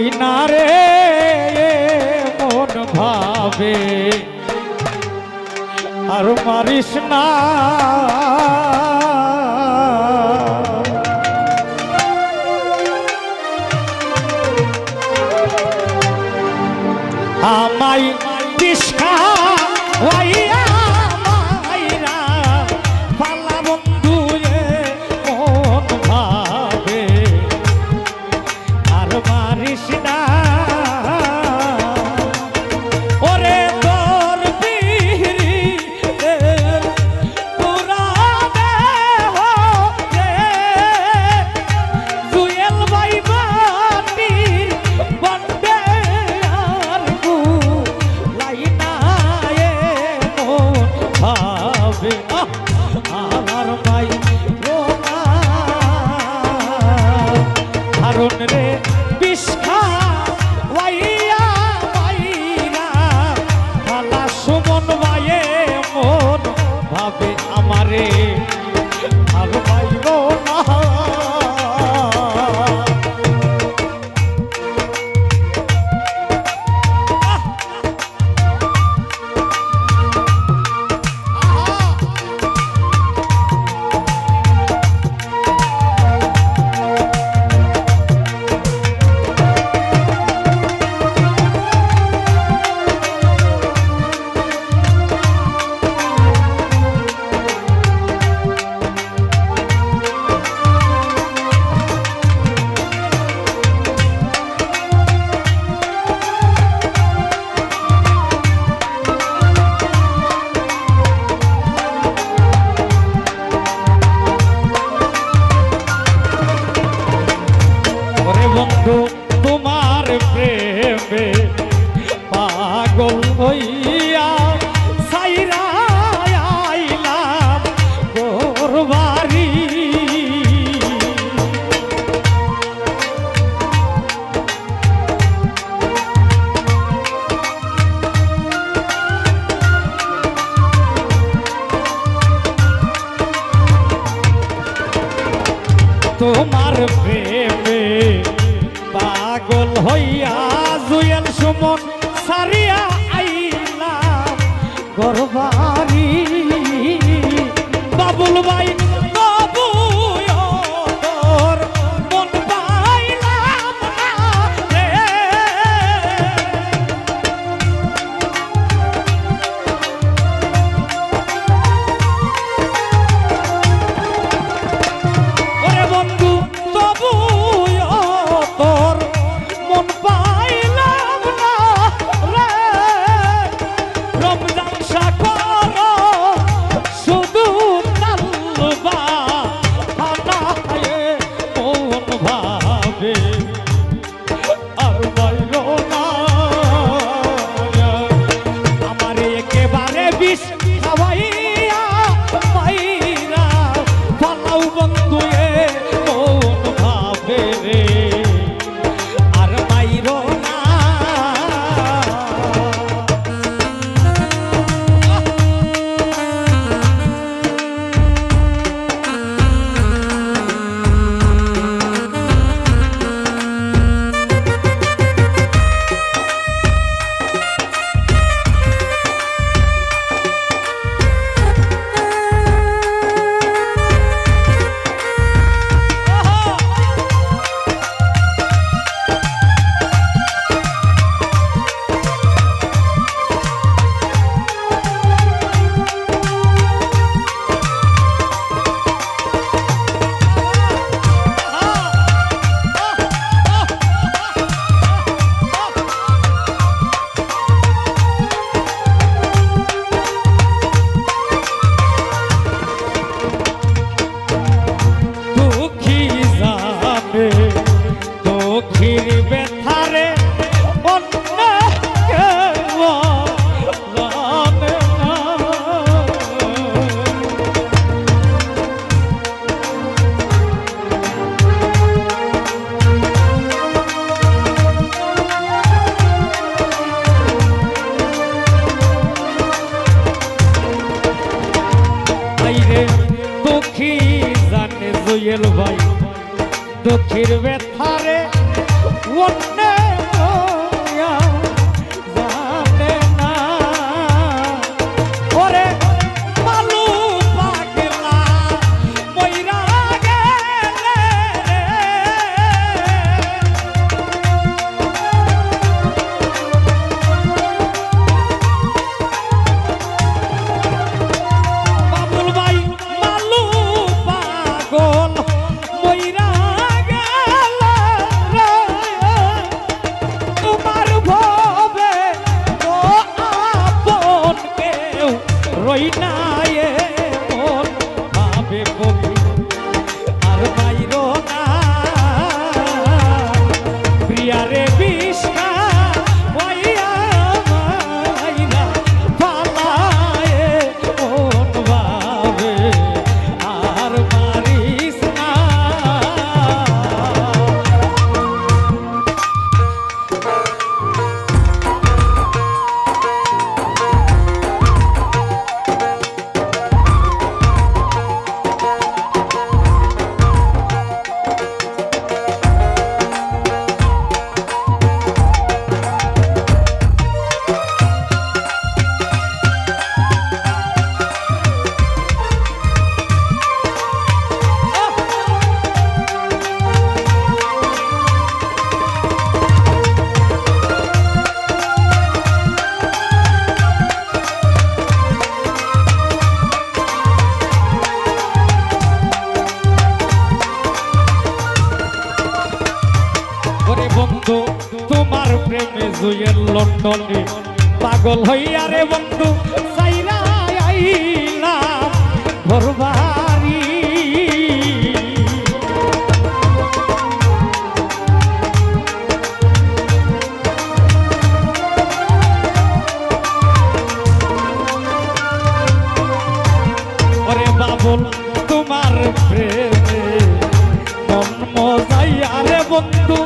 করি না রে মন ভাবে। আর মারিস না। আমায় দিশা রে বিষ তোমার প্রেমে পাগল হইয়া নন্দনে পাগল হইয়ারে বন্ধু তোমার প্রেমে মন মজাইয়া বন্ধু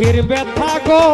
চোখের ব্যথা গো।